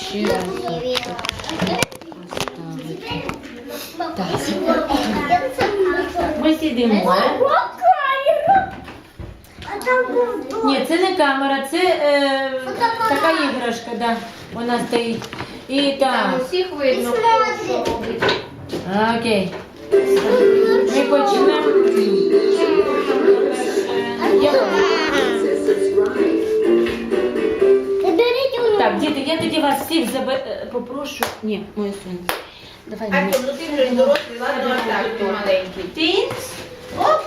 Ще раз поставити. Ми сидимо. Ні, це не камера, це е, така іграшка, да. Вона стоїть. І Там так. усіх видно. Окей. Ми почнемо. Я- Так, діти, я тоді вас всіх забе... е, попрошу. Ні, моє сонце. Давай мені. Артем, ну ти вже дорослий, ладно, а так ти маленький. Тінс. Оп.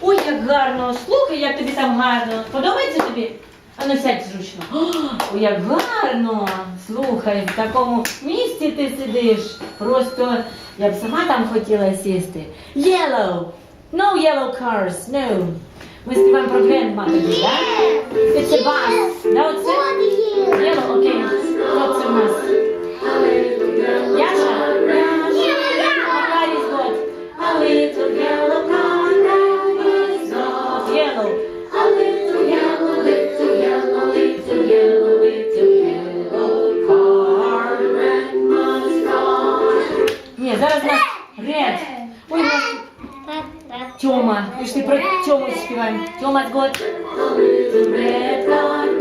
Ой, як гарно. Слухай, як тобі там гарно. Подобається тобі? А ну сядь зручно. Ой, як гарно. Слухай, в такому місці ти сидиш. Просто я б сама там хотіла сісти. Yellow. No yellow cars, no. Ми співаємо про Grandma тоді, так? It's a bus. Да, оце? Yellow, окей. Хто це в нас? Яша? Яша. Макарі's got a little yellow car is not yellow. A little yellow, little yellow, little yellow, little yellow car. Grandma's car. Ні, зараз у нас red. Ой, у нас Тьома. Пішли про Тьому співаємо. Тьома's got a little red car.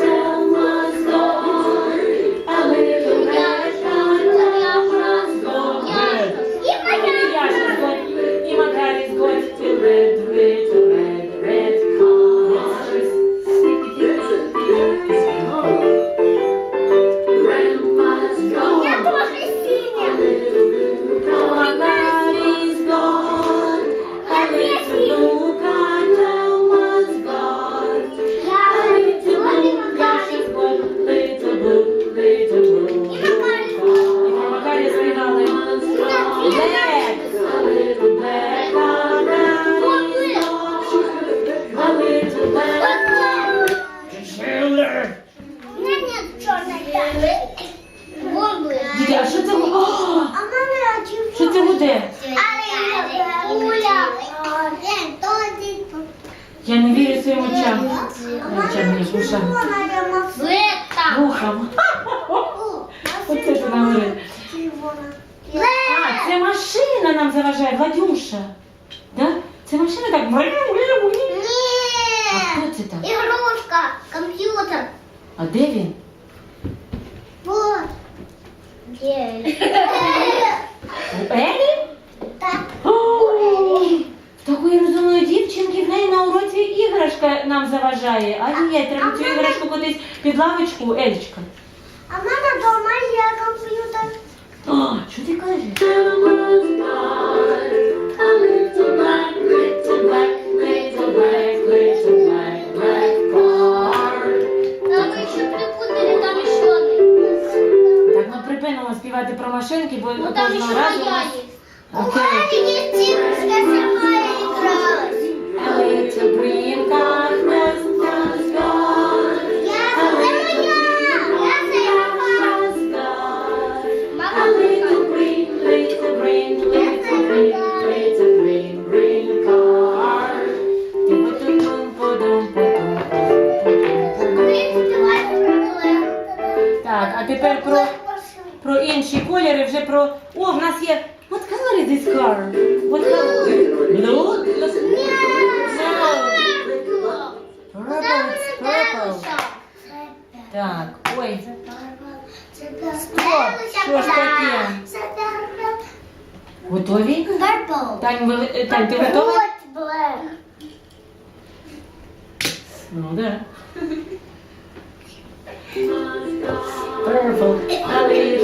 Це машина так. А хто це там? Игрушка, компьютер. А де він? Вот. У Елі? Так. В такої розумної дівчинки в неї на уроці іграшка нам заважає. А ні, треба цю іграшку кудись під лавочку, Елічка. А в мене дома є комп'ютер. О, що ти кажеш? Припинимо співати про машинки, бо Ну там кожного разу у моя нас... є. У Окей. мене є ціпочка сама гралась. A little green кольори, вже про... О, в нас є... What color is this car? What color? Blue? Purple, it's purple. Так, ой. Що ж таке? Готові? Purple. Тань, ви, Тань, ти готова? Black. Ну да. Purple, a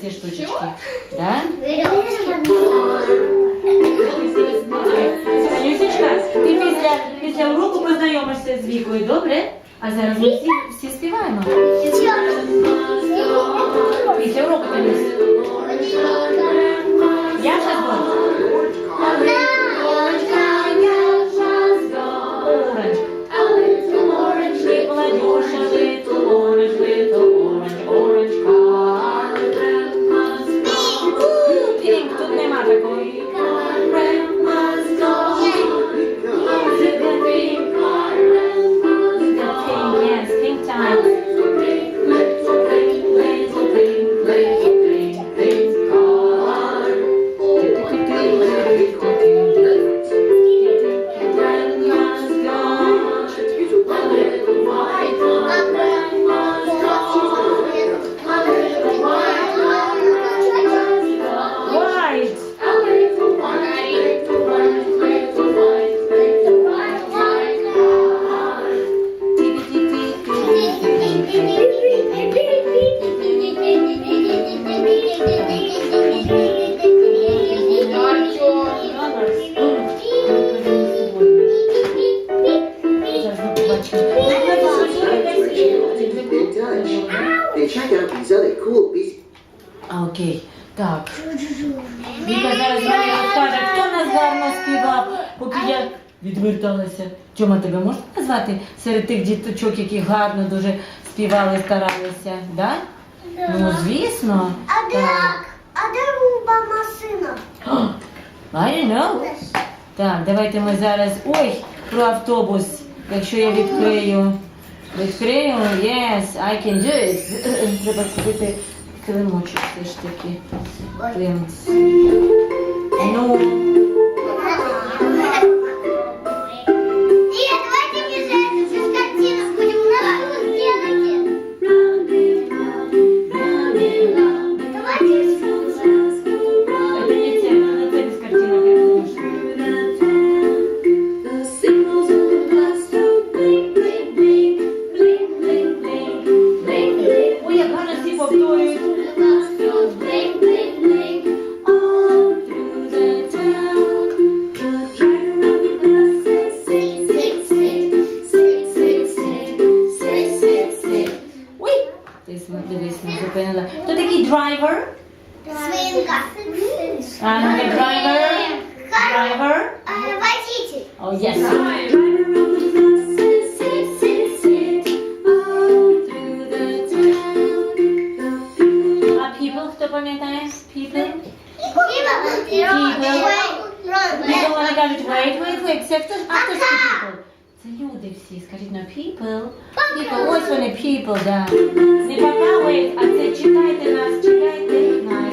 30 штучек. Рома, тебе можна назвати серед тих діточок, які гарно дуже співали, старалися? Да? Да. Ну, звісно. А де, Так. а де руба машина? I don't know. Так, давайте ми зараз. Ой, про автобус. Якщо я відкрию. Відкрию, yes, I can do it. Треба купити килимочок все ж таки. Клин. Ну. he will. We don't want to get it right. Wait, wait. Say after, after people. Це люди всі. Скажіть на people. People. Ось вони people, да. Не пока, wait. А це читайте нас, читайте нас.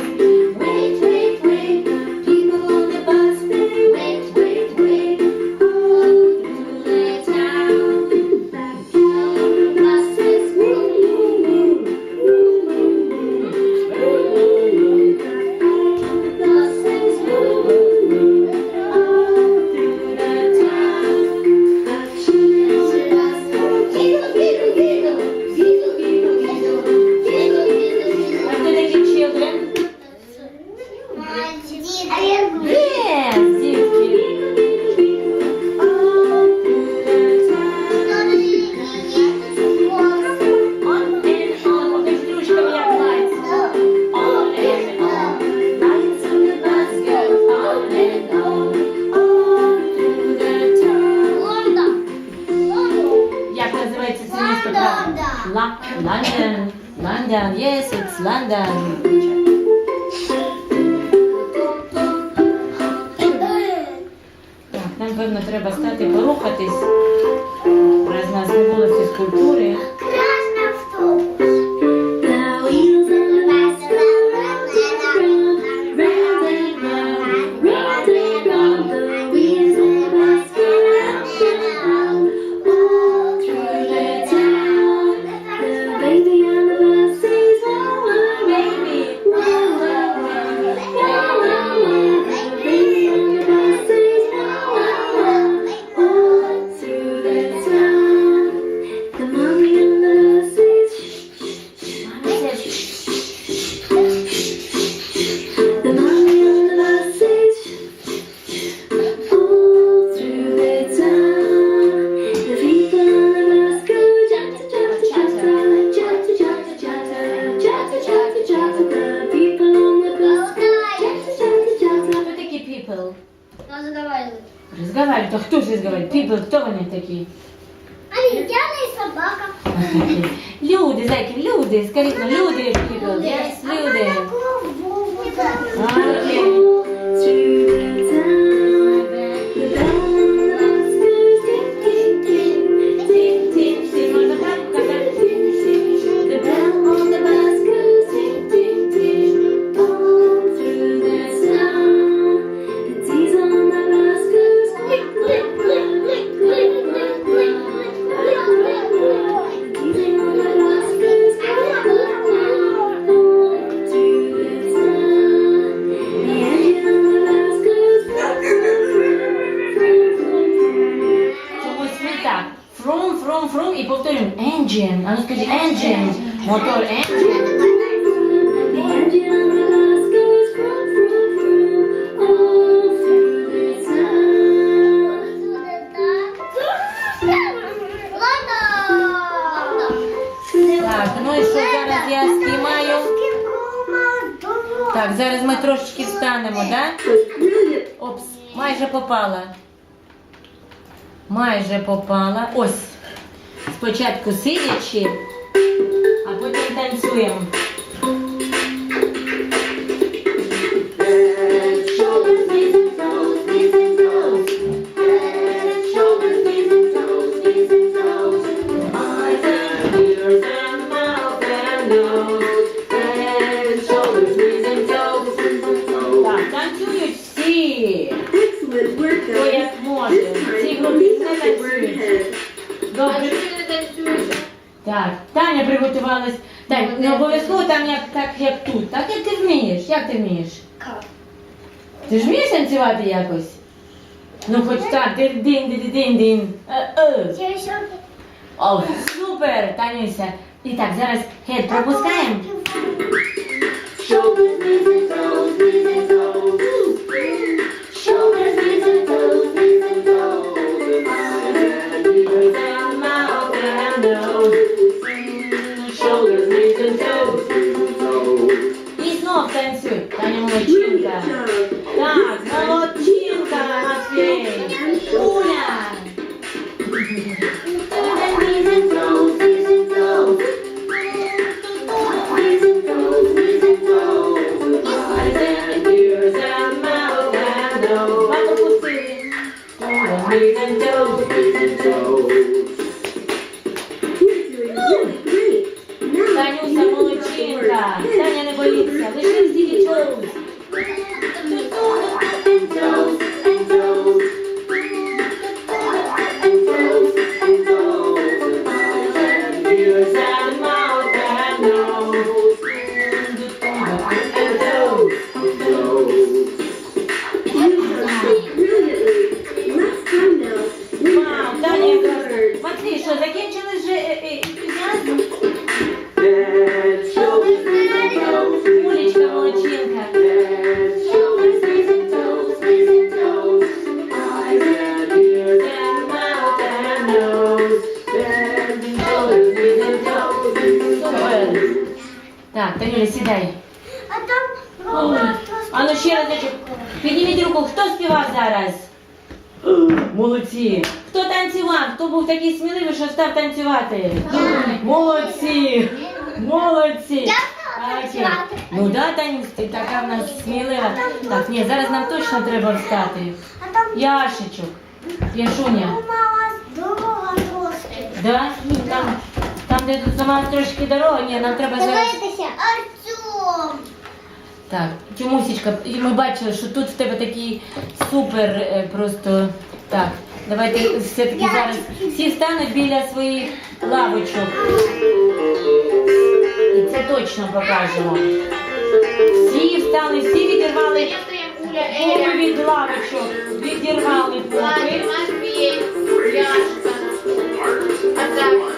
Напевно, треба стати порухатись. Раз нас не було фізкультури. Такі? Обезьяна не собака. Люди, зайки, люди, скажіть, ну, люди, Так, зараз ми трошечки встанемо, так? Опс, майже попала. Майже попала. Ось. Спочатку сидячи, а потім танцюємо. Head, shoulders, Приготувалась. Тань, не обов'язково там як так, як тут. Так як ти вмієш? Як ти вмієш? Ти ж вмієш танцювати якось? Ну хоч так, дин дин дин дин дин. Е, е. О, супер, Танюся. І так, зараз хед пропускаємо. Knees Так, Танюля, сідай. А там Ой. А ну ще разочок. Підніміть руку, хто співав зараз? Молодці. Хто танцював? Хто був такий сміливий, що став танцювати? Молодці. Молодці. стала танцювати. Ну да, Танюсь, ти така в нас смілива. Так, ні, зараз нам точно треба встати. А там Яшечок. Яшуня. мама здорова трошки. Да? Там, де тут трошки дорога, ні, нам треба зараз. Дивитися, Артем. Так, Тимусечка, і ми бачили, що тут в тебе такий супер е, просто. Так, давайте все-таки зараз всі стануть біля своїх лавочок. І це точно покажемо. Всі встали, всі відірвали Еля, від лавочок, відірвали попи. Матвій, Яшка. А так.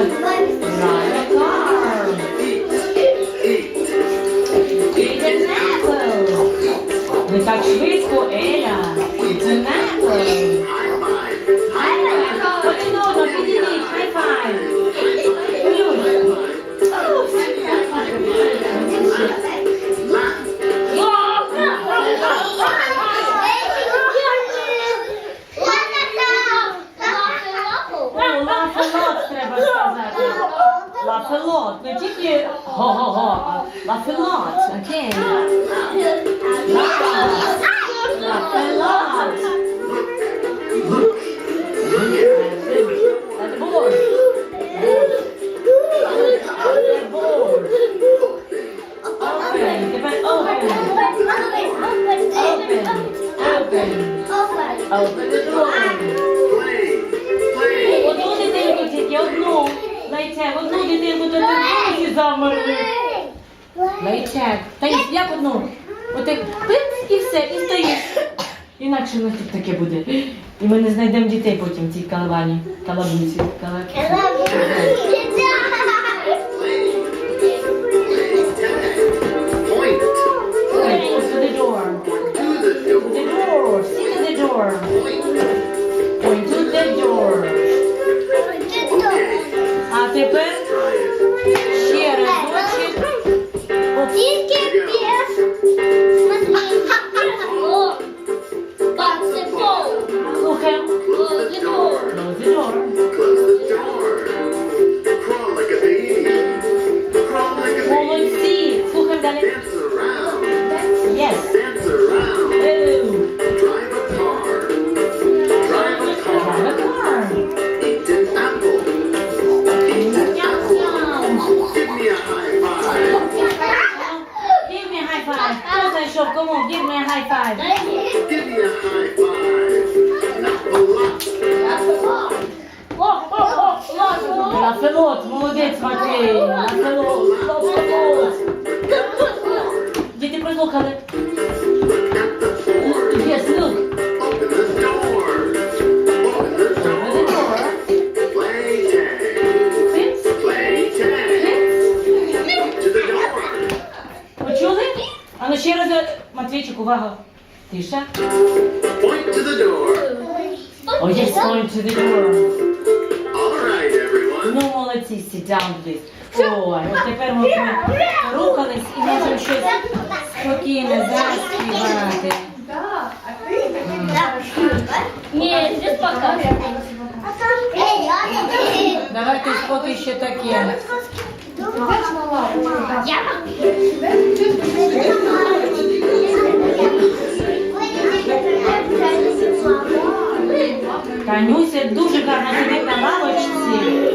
Не так швидко, Еля. 分了 aquela balinha, né? aquela música, aquela. ну ще раз, Матвійчик, увага. Тиша. Point to the door. Oh, yes, point to the door. Ну, молодці, sit down, please. Ой, от тепер ми рухались і можемо щось спокійно заспівати. Ні, не спокійно. Давайте споти ще таке. Танюся дуже гарно сидить на лавочці.